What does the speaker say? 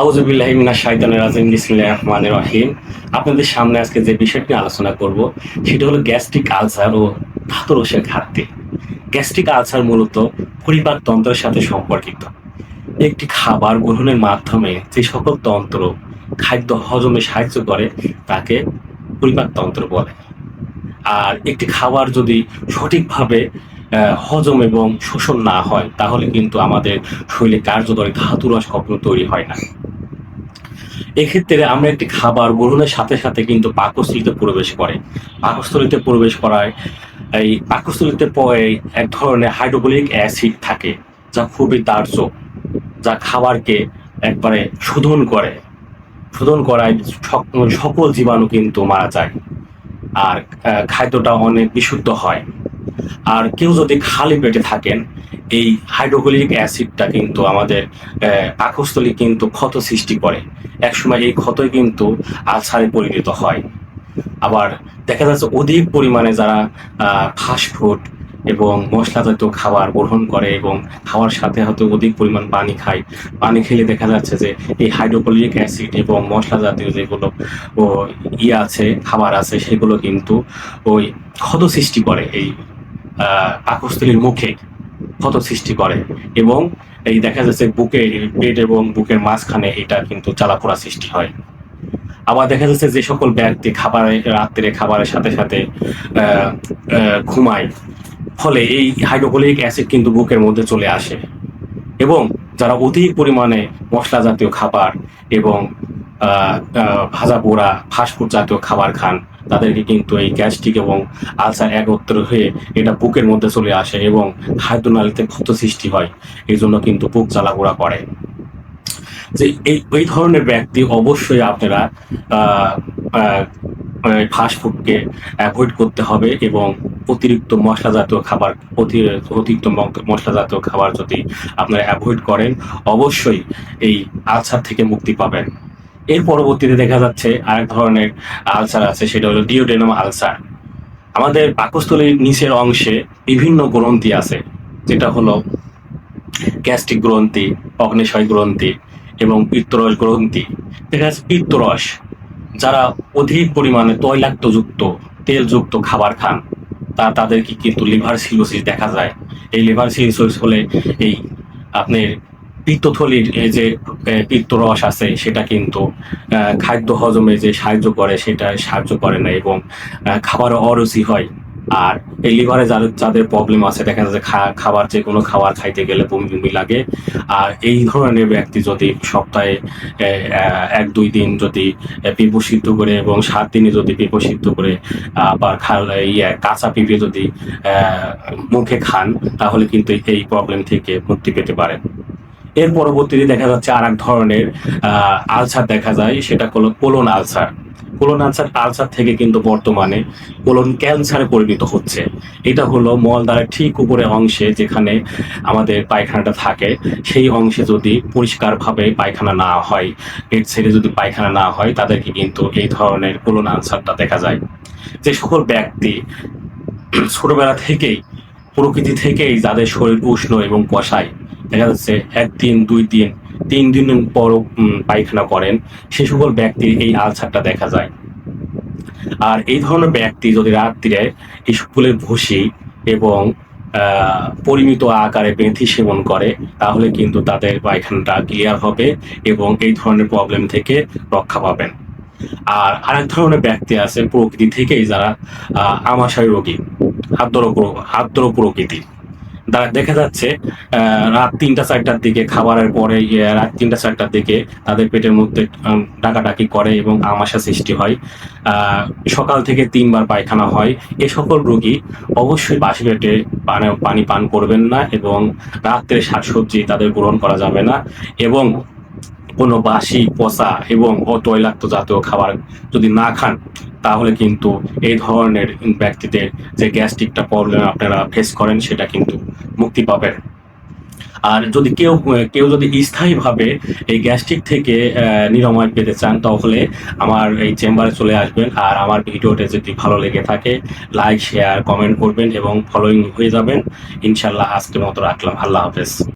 আউজুবিল্লাহিমিনা শাহিদানের রাজিম রহমান রহিম। আপনাদের সামনে আজকে যে বিষয়টি নিয়ে আলোচনা করব, সেটা হলো গ্যাস্ট্রিক আলসার ও ধাতুরসের ঘাটতি। গ্যাস্ট্রিক আলসার মূলত পরিপাক তন্ত্রের সাথে সম্পর্কিত। একটি খাবার গ্রহণের মাধ্যমে যে সকল তন্ত্র খাদ্য হজমে সাহায্য করে, তাকে পরিপাক তন্ত্র বলে। আর একটি খাবার যদি সঠিকভাবে হজম এবং শোষণ না হয়, তাহলে কিন্তু আমাদের শরীরে কার্যকরী ধাতুরস কখনো তৈরি হয় না। এক্ষেত্রে আমরা একটি খাবার গ্রহণের সাথে সাথে কিন্তু পাকস্থলিতে প্রবেশ করে। পাকস্থলিতে প্রবেশ করায় এই পাকস্থলিতে এক ধরনের হাইড্রোক্লোরিক অ্যাসিড থাকে, যা খুবই দাহ্য যা খাবারকে একবারে শোধন করে। শোধন করায় সকল জীবাণু কিন্তু মারা যায়। আর খাদ্যটা অনেক বিশুদ্ধ হয়। আর কেউ যদি খালি পেটে থাকেন, এই হাইড্রোক্লোরিক অ্যাসিডটা কিন্তু আমাদের পাকস্থলী কিন্তু ক্ষত সৃষ্টি করে। একসময় এই ক্ষতই কিন্তু আলসারে পরিণত হয়। আবার দেখা যাচ্ছে অধিক পরিমাণে যারা ফাস্টফুড এবং মশলা জাতীয় খাবার গ্রহণ করে এবং খাওয়ার সাথে হয়তো অধিক পরিমাণ পানি খায়, পানি খেলে দেখা যাচ্ছে যে এই হাইড্রোক্লোরিক অ্যাসিড এবং মশলা জাতীয় যেগুলো, ও ইয়ে আছে, খাবার আছে, সেগুলো কিন্তু ওই ক্ষত সৃষ্টি করে এই পাকস্থলীর মুখে ক্ষত সৃষ্টি করে এবং এই দেখা যাচ্ছে বুকে পেট এবং বুকের মাঝখানে এটা কিন্তু চালাপোড়া সৃষ্টি হয়। আবার দেখা যাচ্ছে যে সকল ব্যক্তি খাবারে, রাত্রে খাবারের সাথে সাথে ঘুমায়। ফলে এই হাইড্রোক্লোরিক অ্যাসিড কিন্তু বুকের মধ্যে চলে আসে এবং যারা অধিক পরিমাণে মশলা জাতীয় খাবার এবং ভাজা পোড়া ফাস্টফুড জাতীয় খাবার খান তাদেরকে কিন্তু এই গ্যাস্ট্রিক এবং আলসার একত্র হয়ে এটা বুকের মধ্যে চলে আসে এবং খাদ্যনালীতে ক্ষত সৃষ্টি হয়। এই জন্য কিন্তু বুক জ্বালাপোড়া করে। যে এই এই ধরনের ব্যক্তি অবশ্যই আপনারা ফাস্টফুডকে অ্যাভয়েড করতে হবে এবং অতিরিক্ত মশলা জাতীয় খাবার, অতি- অতিরিক্ত মশলা জাতীয় খাবার যদি আপনারা অ্যাভয়েড করেন, অবশ্যই এই আলসার থেকে মুক্তি পাবেন। এর পরবর্তীতে দেখা যাচ্ছে আরেক ধরনের আলসার আছে, সেটা হলো ডিওডেনাম আলসার আমাদের পাকস্থলীর নিচের অংশে বিভিন্ন গ্রন্থি আছে, যেটা হলো গ্যাস্ট্রিক গ্রন্থি, অগ্নেশয় গ্রন্থি এবং পিত্তরস গ্রন্থি। দেখা যাচ্ছে পিত্তরস, যারা অধিক পরিমাণে তৈলাক্তযুক্ত, তেলযুক্ত খাবার খান, তা তাদেরকে কিন্তু লিভার সিরোসিস দেখা যায়। এই লিভার সিরোসিস হলে এই আপনার পিত্তথলির যে পিত্তরস আছে, সেটা কিন্তু খাদ্য হজমে যে সাহায্য করে, সেটা সাহায্য করে না এবং খাবারও অরুচি হয়। আর এই লিভারে যাদের যাদের প্রবলেম আছে, দেখা যাচ্ছে খাবার যে কোনো খাবার খাইতে গেলে বমি বমি লাগে। আর এই ধরনের ব্যক্তি যদি সপ্তাহে এক, দুই দিন যদি পিপু সিদ্ধ করে এবং সাত দিনে যদি পিপু সিদ্ধ করে, আবার ইয়ে কাঁচা পিঁপে যদি মুখে খান, তাহলে কিন্তু এই প্রবলেম থেকে মুক্তি পেতে পারেন। এর পরবর্তীতে দেখা যাচ্ছে আর এক ধরনের আলসার দেখা যায়, সেটা হলো colon ulcer. Colon ulcer ulcer থেকে কিন্তু বর্তমানে কোলন ক্যান্সারে পরিণত হচ্ছে। এটা হলো মলদ্বারের ঠিক উপরে অংশে যেখানে আমাদের পায়খানাটা থাকে, সেই অংশে যদি পরিষ্কারভাবে পায়খানা না হয়, পেট ছেড়ে যদি পায়খানা না হয়, তাদেরকে কিন্তু এই ধরনের কোলন আলসারটা দেখা যায়। যে সকল ব্যক্তি ছোটবেলা থেকেই, প্রকৃতি থেকেই যাদের শরীর উষ্ণ এবং কষায় দেখা যাচ্ছে একদিন, দুই দিন, তিন দিন পর পায়খানা করেন। সে সকল ব্যক্তির এই আলসারটা দেখা যায়। আর এই ধরনের ব্যক্তি যদি রাত্রিরে এই ফুলের ভুসি এবং পরিমিত আকারে বেঁথি সেবন করে, তাহলে কিন্তু তাদের পায়খানাটা ক্লিয়ার হবে এবং এই ধরনের প্রবলেম থেকে রক্ষা পাবেন। আর আরেক ধরনের ব্যক্তি আছে প্রকৃতি থেকেই যারা আমাশয় রোগী আদ্র আদ্র প্রকৃতি দেখা যাচ্ছে রাত তিনটা চারটার দিকে খাবারের পরে ইয়ে, রাত তিনটা চারটার দিকে তাদের পেটের মধ্যে ডাকাডাকি করে এবং আমাশা সৃষ্টি হয়। সকাল থেকে তিনবার পায়খানা হয়। এ সকল রোগী অবশ্যই বাসি পেটে পানি পান করবেন না এবং রাত্রে শাকসবজি তাদের গ্রহণ করা যাবে না এবং কোনো বাসি পচা এবং অতৈলাক্ত জাতীয় খাবার যদি না খান তাহলে কিন্তু এই ধরনের ব্যক্তিদের যে গ্যাস্ট্রিকটা প্রবলেম আপনারা ফেস করেন, সেটা কিন্তু মুক্তি পাবেন। আর যদি কেউ কেউ যদি স্থায়ীভাবে এই গ্যাস্ট্রিক থেকে নিরাময় পেতে চান, তাহলে আমার এই চেম্বারে চলে আসবেন আর আমার ভিডিওটা যদি ভালো লেগে থাকে লাইক শেয়ার কমেন্ট করবেন এবং ফলোইং হয়ে যাবেন। ইনশাল্লাহ আজকের মতো রাখলাম। আল্লাহ হাফেজ।